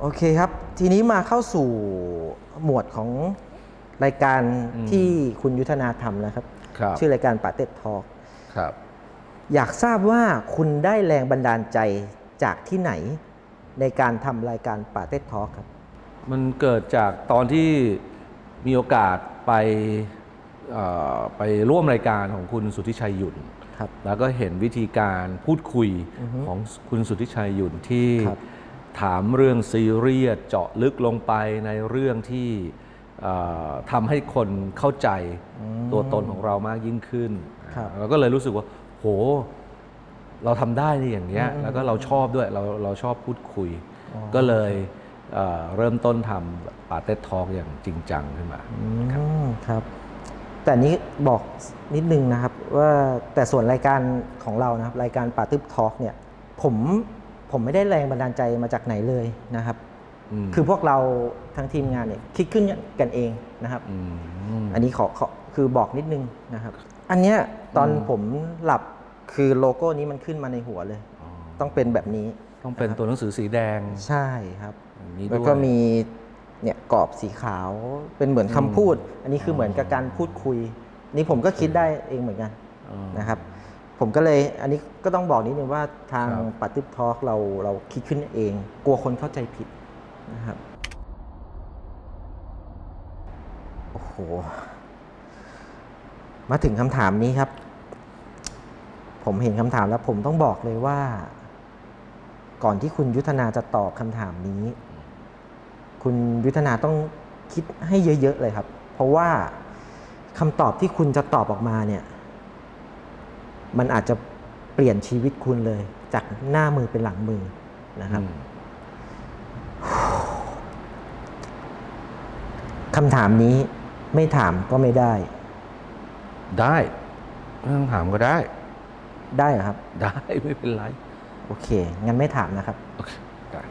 โอเคครับ ทีนี้มาเข้าสู่หมวดของรายการอืมที่คุณยุทธนาทำนะครับครับชื่อรายการปาเต็ดทอ k ครับอยากทราบว่าคุณได้แรงบันดาลใจจากที่ไหนในการทำรายการปาเต็ดทอ k ครับ มันเกิดจากตอนที่มีโอกาสไปเอ่อไปร่วมรายการของคุณสุทธิชัยหยุ่นครับแล้วก็เห็นวิธีการพูดคุยอือฮึของคุณสุทธิชัยหยุ่นที่ครับ ถามเรื่องซีเรียสเจาะลึกลงไปในเรื่องที่เอ่อทำให้คนเข้าใจอืมตัวตนของเรามากยิ่งขึ้นครับเราก็เลยรู้สึกว่า โห เราทำได้นี่อย่างเงี้ยอืมแล้วก็เราชอบด้วยเราเราชอบพูดคุยอ๋อก็เลยเอ่อเริ่มต้นทำปาเต็ดทองอย่างจริงจังขึ้นมาอืมครับ แต่นี้บอกนิดนึงนะครับว่าแต่ส่วนรายการของเรานะครับ รายการปาตึบทอ k เนี่ย ผม ผมไม่ได้แรงบันดาลใจมาจากไหนเลยนะครับมคือพวกเราทั้งทีมงานเนี่ยคิดขึ้นกันเองนะครับมอันนี้ขอขอคือบอกนิดนึงนะครับ อันเนี้ยตอนอืมผมหลับคือโลโก้นี้มันขึ้นมาในหัวเลยอ๋อต้องเป็นแบบนี้ต้องเป็นตัวหนังสือสีแดงใช่ครับอย่างนี้แล้วด้วยก็มีเนี่ยกรอบสีขาวเป็นเหมือนคำพูด อันนี้คือเหมือนกับการพูดคุย นี่ผมก็คิดได้เองเหมือนกันอ๋อนะครับ ผมก็เลยอันนี้ก็ต้องบอกนิดนึงว่าทางครับปฏิบทอ k เราเราคิดขึ้นเอง กลัวคนเข้าใจผิดนะครับ โอ้โห มาถึงคำถามนี้ครับ ผมเห็นคำถามแล้วผมต้องบอกเลยว่า ก่อนที่คุณยุทธนาจะตอบคำถามนี้ คุณยุทธนาต้องคิดให้เยอะ ๆ เลยครับ เพราะว่าคำตอบที่คุณจะตอบออกมาเนี่ย มันอาจจะเปลี่ยนชีวิตคุณเลย จากหน้ามือเป็นหลังมือนะครับอืมคำถามนี้ไม่ถามก็ไม่ได้ ได้ไม่ต้องถามก็ได้ ได้เหรอครับ ได้ไม่เป็นไร โอเค งั้นไม่ถามนะครับ โอเคได้